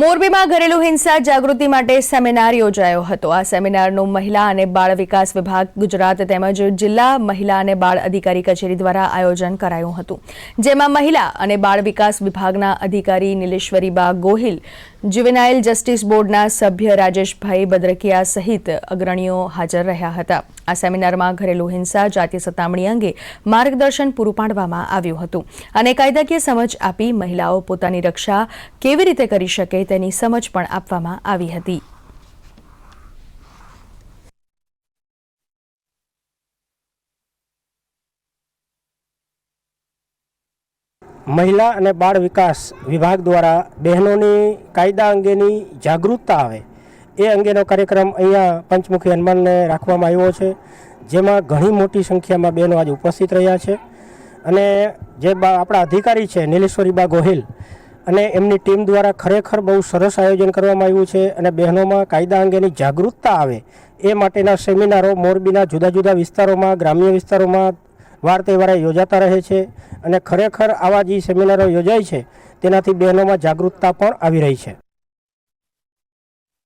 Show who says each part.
Speaker 1: મોરબીમાં ઘરેલુ હિંસા જાગૃતિ માટે સેમિનાર યોજાયો હતો. આ સેમિનારનું મહિલા અને બાળ વિકાસ વિભાગ ગુજરાત તેમજ જિલ્લા મહિલા અને બાળ અધિકારી કચેરી દ્વારા આયોજન કરાયું હતું. જેમાં મહિલા અને બાળ વિકાસ વિભાગના અધિકારી નીલેશ્વરીબા ગોહિલ, જુવેનાઇલ જસ્ટિસ બોર્ડના સભ્ય રાજેશભાઈ બદ્રકિયા સહિત અગ્રણીઓ હાજર રહ્યા હતા. આ સેમિનારમાં ઘરેલુ હિંસા જાતીય સતામણી અંગે માર્ગદર્શન પૂરું પાડવામાં આવ્યું હતું અને કાયદાકીય સમજ આપી મહિલાઓ પોતાની રક્ષા કેવી રીતે કરી શકે તેની સમજ પણ આપવામાં આવી હતી.
Speaker 2: મહિલા અને બાળ વિકાસ વિભાગ દ્વારા બહેનોની કાયદા અંગેની જાગૃતતા આવે, એ અંગેનો કાર્યક્રમ અહીંયા પંચમુખી હનુમાનને રાખવામાં આવ્યો છે, જેમાં ઘણી મોટી સંખ્યામાં બહેનો આજે ઉપસ્થિત રહ્યા છે. અને જે આપણા અધિકારી છે, નીલેશ્વરીબા ગોહિલ અને એમની ટીમ દ્વારા ખરેખર બહુ સરસ આયોજન કરવામાં આવ્યું છે અને બહેનોમાં કાયદા અંગેની જાગૃતતા આવે એ માટેના સેમિનારો મોરબીના જુદા જુદા વિસ્તારોમાં, ગ્રામ્ય વિસ્તારોમાં વાર તહેવારે યોજાતા રહે છે અને ખરેખર આવા જે સેમિનારો યોજાય છે, તેનાથી બહેનોમાં જાગૃતતા પણ આવી રહી છે.